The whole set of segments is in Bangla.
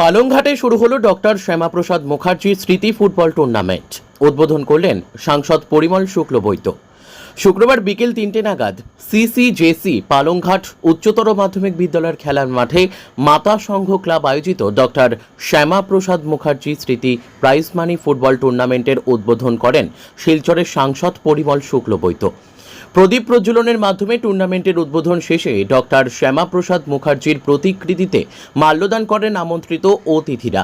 পালংঘাটে শুরু হলো ডক্টর শ্যামাপ্রসাদ মুখার্জি স্মৃতি ফুটবল টুর্নামেন্ট। উদ্বোধন করলেন সাংসদ পরিমল শুক্ল শুক্লবৈদ্য। শুক্রবার বিকেল তিনটে নাগাদ সিসিজেসি পালংঘাট উচ্চতর মাধ্যমিক বিদ্যালয়ের খেলার মাঠে মাতা সংঘ ক্লাব আয়োজিত ডক্টর শ্যামাপ্রসাদ মুখার্জি স্মৃতি প্রাইজ মানি ফুটবল টুর্নামেন্টের উদ্বোধন করেন শিলচরের সাংসদ পরিমল শুক্ল শুক্লবৈদ্য। প্রদীপ প্রজ্বলনের মাধ্যমে টুর্নামেন্টের উদ্বোধন শেষে ডক্টর শ্যামাপ্রসাদ মুখার্জির প্রতিকৃতিতে মাল্যদান করেন আমন্ত্রিত অতিথিরা।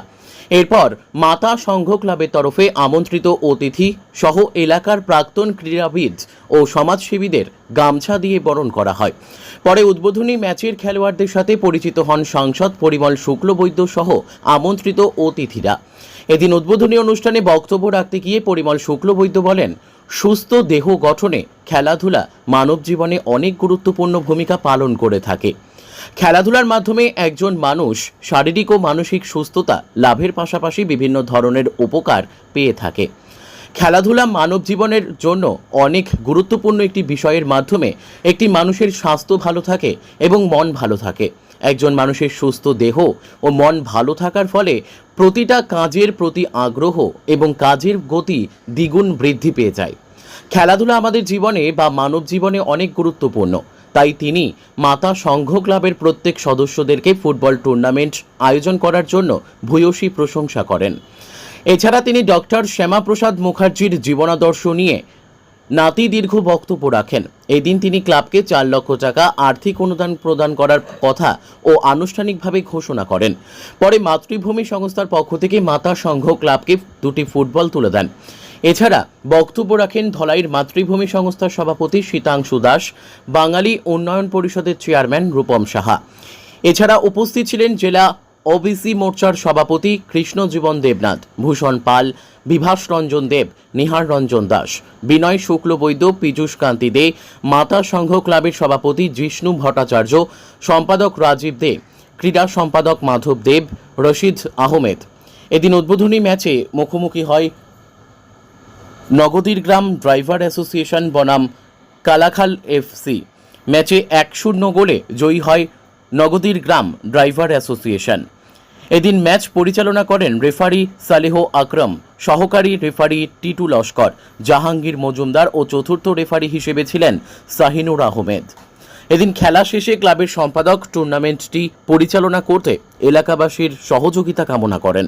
এরপর মাতা সংঘ ক্লাবের তরফে আমন্ত্রিত অতিথি সহ এলাকার প্রাক্তন ক্রীড়াবিদ ও সমাজসেবীদের গামছা দিয়ে বরণ করা হয়। পরে উদ্বোধনী ম্যাচের খেলোয়াড়দের সাথে পরিচিত হন সাংসদ পরিমল শুক্লবৈদ্য সহ আমন্ত্রিত অতিথিরা। এদিন উদ্বোধনী অনুষ্ঠানে বক্তব্য রাখতে গিয়ে পরিমল শুক্লবৈদ্য বলেন সুস্থ দেহ গঠনে খেলাধুলা মানব জীবনে অনেক গুরুত্বপূর্ণ ভূমিকা পালন করে থাকে। খেলাধুলার মাধ্যমে একজন মানুষ শারীরিক ও মানসিক সুস্থতা লাভের পাশাপাশি বিভিন্ন ধরনের উপকার পেয়ে থাকে। খেলাধুলা মানব জীবনের জন্য অনেক গুরুত্বপূর্ণ একটি বিষয়ের মাধ্যমে একটি মানুষের স্বাস্থ্য ভালো থাকে এবং মন ভালো থাকে। একজন মানুষের সুস্থ দেহ ও মন ভালো থাকার ফলে প্রতিটা কাজের প্রতি আগ্রহ এবং কাজের গতি দ্বিগুণ বৃদ্ধি পেয়ে যায়। খেলাধুলা আমাদের জীবনে বা মানব জীবনে অনেক গুরুত্বপূর্ণ। তাই তিনি মাতা সংঘ ক্লাবের প্রত্যেক সদস্যদেরকে ফুটবল টুর্নামেন্ট আয়োজন করার জন্য ভূয়সী প্রশংসা করেন। এছাড়া তিনি ডক্টর শ্যামাপ্রসাদ মুখার্জির জীবনাদর্শ নিয়ে নাতি দীর্ঘ বক্তব্য রাখেন। এই দিন তিনি ক্লাবকে চার লক্ষ টাকা আর্থিক অনুদান প্রদান করার কথা ও আনুষ্ঠানিকভাবে ঘোষণা করেন। পরে মাতৃভূমি সংস্থার পক্ষ থেকে মাতা সংঘ ক্লাবকে দুটি ফুটবল তুলে দেন। এছাড়া বক্তব্য রাখেন ধলাইয়ের মাতৃভূমি সংস্থার সভাপতি শীতাংশু দাস, বাঙালি উন্নয়ন পরিষদের চেয়ারম্যান রূপম সাহা। এছাড়া উপস্থিত ছিলেন জেলা ওবিসি মোর্চার সভাপতি কৃষ্ণজীবন দেবনাথ, ভূষণ পাল, বিভাস রঞ্জন দেব, নিহার রঞ্জন দাস, বিনয় শুক্লবৈদ্য পীযূষ কান্তি দে, মাতা সংঘ ক্লাবের সভাপতি জিষ্ণু ভট্টাচার্য, সম্পাদক রাজীব দে, ক্রীড়া সম্পাদক মাধব দেব, রশিদ আহমেদ। এদিন উদ্বোধনী ম্যাচে মুখোমুখি হয় নগদীর গ্রাম ড্রাইভার অ্যাসোসিয়েশন বনাম কালাখাল এফসি ম্যাচে এক শূন্য গোলে জয়ী হয় নগদীর গ্রাম ড্রাইভার অ্যাসোসিয়েশন। এদিন ম্যাচ পরিচালনা করেন রেফারি সালেহ আকরম, সহকারী রেফারি টিটু লস্কর, জাহাঙ্গীর মজুমদার ও চতুর্থ রেফারি হিসেবে ছিলেন সাহিনুর আহমেদ। এদিন খেলা শেষে ক্লাবের সম্পাদক টুর্নামেন্টটি পরিচালনা করতে এলাকাবাসীর সহযোগিতা কামনা করেন।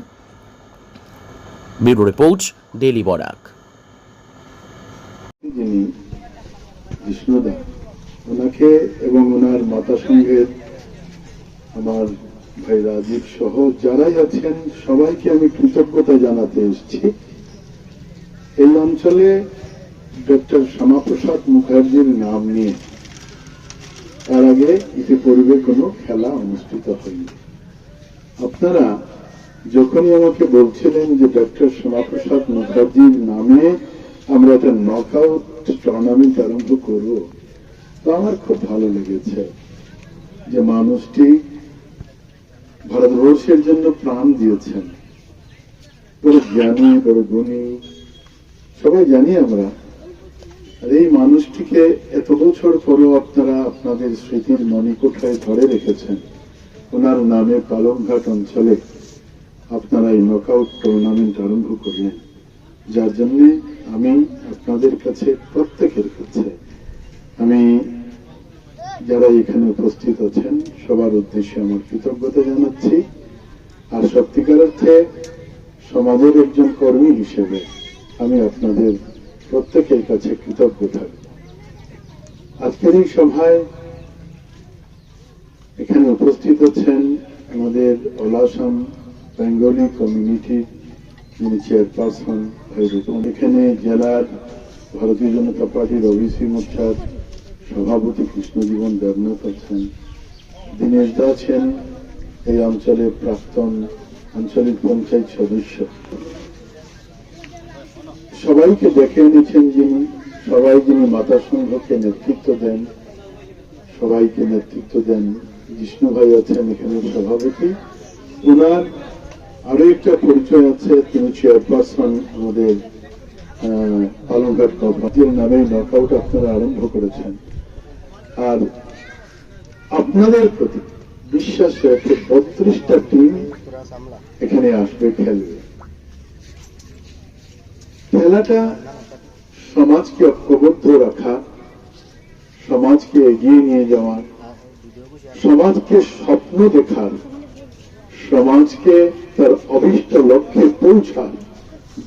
Bureau report daily Barak. যিনি বিষ্ণুদা ওনাকে এবং ওনার মাতা সঙ্গের আমার ভাই রাজীব সহ যারাই আছেন, সবাইকে আমি কৃতজ্ঞতা জানাতে এসেছি। এই অঞ্চলে ডক্টর শ্যামাপ্রসাদ মুখার্জির নাম নিয়ে তার আগে ইতিপূর্বে কোনো খেলা অনুষ্ঠিত হয়নি। আপনারা যখনই আমাকে বলছিলেন যে ডক্টর শ্যামাপ্রসাদ মুখার্জির নামে আমরা একটা নকআউট টুর্নামেন্ট আরম্ভ করব। তো আমার খুব ভালো লেগেছে যে মানুষটি ভারতবর্ষের জন্য প্রাণ দিয়েছেন। বড় জ্ঞানী, বড় গুণী, সবাই জানি আমরা। আর এই মানুষটিকে এত বছর পরেও আপনারা আপনাদের স্মৃতির মণিকোঠায় ধরে রেখেছেন। ওনার নামে পালংঘাট অঞ্চলে আপনারা এই নকআউট টুর্নামেন্ট আরম্ভ করলেন। যার জন্য আমি আপনাদের কাছে প্রত্যেকের কাছে, আমি যারা এখানে উপস্থিত আছেন, সবার উদ্দেশ্যে আমার কৃতজ্ঞতা জানাচ্ছি। আর সত্যিকার অর্থে সমাজের একজন কর্মী হিসেবে আমি আপনাদের প্রত্যেকের কাছে কৃতজ্ঞ থাকব আজকের এই সভায় এখানে উপস্থিত আছেন আমাদের অলাসাম বেঙ্গলি কমিউনিটির যিনি চেয়ারপারসন এখানে জেলার ভারতীয় জনতা পার্টির ওবিসি মোর্চার সভাপতি কৃষ্ণজীবন দেবনাথ আছেন। দীনেশ দা আছেন, এই অঞ্চলের প্রাক্তন আঞ্চলিক পঞ্চায়েত সদস্য। সবাইকে দেখে এনেছেন যিনি, সবাই যিনি মাতা সংঘকে নেতৃত্ব দেন, সবাইকে নেতৃত্ব দেন জিষ্ণু ভাই আছেন এখানে সভাপতি। ওনার আরও একটা পরিচয় আছে তিনি চেয়ারপারসন আমাদের আহ, পালংঘাট কমিটির নামে নকআউট আপনারা আরম্ভ করেছেন। আর আপনাদের প্রতি বিশ্বাস রেখে বত্রিশটা টিম এখানে আসবে খেলবে। খেলাটা সমাজকে ঐক্যবদ্ধ রাখা সমাজকে এগিয়ে নিয়ে যাওয়া সমাজকে স্বপ্ন দেখার সমাজকে তার অভিষ্ট লক্ষ্যে পৌঁছার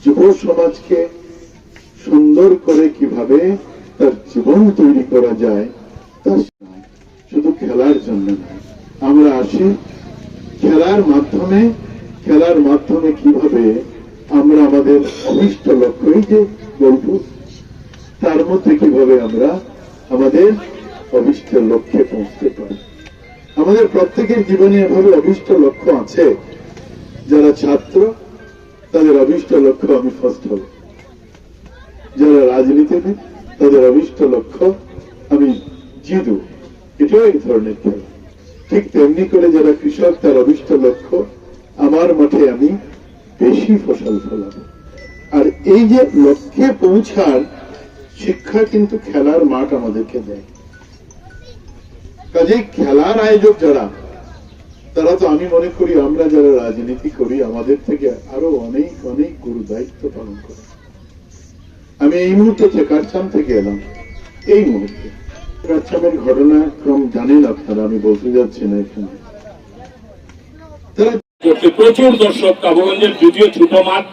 যুব সমাজকে সুন্দর করে কীভাবে তার জীবন তৈরি করা যায় তা শুধু খেলার জন্য নয় আমরা আসি খেলার মাধ্যমে খেলার মাধ্যমে কীভাবে আমরা আমাদের অভিষ্ট লক্ষ্য, এই যে গল্প, তার মধ্যে কীভাবে আমরা আমাদের অভিষ্ট লক্ষ্যে পৌঁছতে পারি। আমাদের প্রত্যেকের জীবনে এভাবে অভিষ্ট লক্ষ্য আছে। যারা ছাত্র, তাদের অভিষ্ট লক্ষ্য আমি ফার্স্ট হব। যারা রাজনীতিবিদ, তাদের অভিষ্ট লক্ষ্য আমি জিতব এটাও এই ধরনের খেলা। ঠিক তেমনি করে যারা কৃষক, তার অভিষ্ট লক্ষ্য, আমার মাঠে আমি বেশি ফসল ফলাবো। আর এই যে লক্ষ্যে পৌঁছার শিক্ষা কিন্তু খেলার মাঠ আমাদেরকে দেয়। কাজে খেলার আয়োজক যারা তারা তো আমি মনে করি, আমরা যারা রাজনীতি করি, আমাদের থেকে আরও অনেক অনেক গুরু দায়িত্ব পালন করে। আমি এই মুহূর্তে চেকারচাম থেকে এলাম, এই মুহূর্তে। চেকারচামের ঘটনাক্রম জানেন আপনারা, আমি বলতে যাচ্ছি না এখানে। প্রচুর দর্শক, কাবুগঞ্জের যদিও ছোট মাঠ,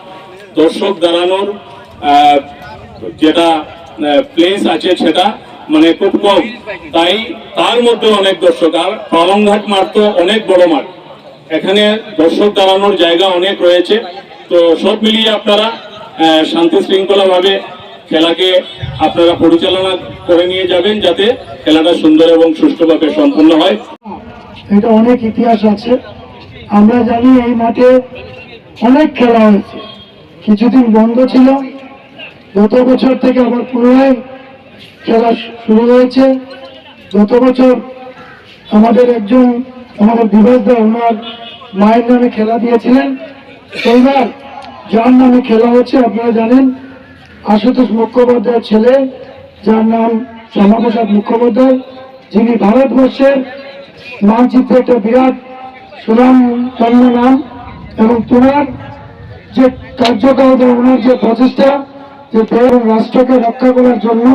দর্শক দাঁড়ানোর যেটা প্লেস আছে সেটা মানে কম। তাই তার মধ্যে অনেক দর্শক, আর পালংঘাট মাঠ তো অনেক বড় মাঠ। এখানে দর্শক দাঁড়ানোর জায়গা অনেক রয়েছে। তো সব মিলিয়ে আপনারা শান্তি শৃঙ্খলা ভাবে খেলাকে আপনারা পরিচালনা করে নিয়ে যাবেন যাতে খেলাটা সুন্দর এবং সুষ্ঠুভাবে সম্পন্ন হয়। এটা অনেক ইতিহাস আছে। আমরা জানি এই মাঠে অনেক খেলা হয়েছে। কিছুদিন বন্ধ ছিল, গত বছর থেকে আবার পুনরায় খেলা শুরু হয়েছে। গত বছর আমাদের একজন, আমাদের বিভাস দা ওনার মায়ের নামে খেলা দিয়েছিলেন। সেইবার যার নামে খেলা হচ্ছে আপনারা জানেন, আশুতোষ মুখোপাধ্যায়ের ছেলে, যার নাম শ্যামাপ্রসাদ মুখোপাধ্যায়, যিনি ভারতবর্ষের মানচিত্রে একটা বিরাট সুনাম তন্ন নাম, এবং তোমার যে কার্যকাল ওনার যে প্রচেষ্টা, যে রাষ্ট্রকে রক্ষা করার জন্য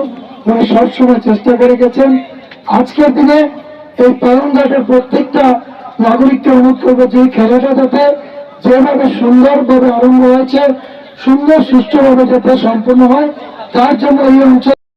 উনি সবসময় চেষ্টা করে গেছেন। আজকের দিনে এই পালনঘাটের প্রত্যেকটা নাগরিককে অনুরোধ করব, যে খেলাটা যাতে যেভাবে সুন্দরভাবে আরম্ভ হয়েছে, সুন্দর, সুষ্ঠুভাবে যাতে সম্পন্ন হয়, তার জন্য এই অঞ্চল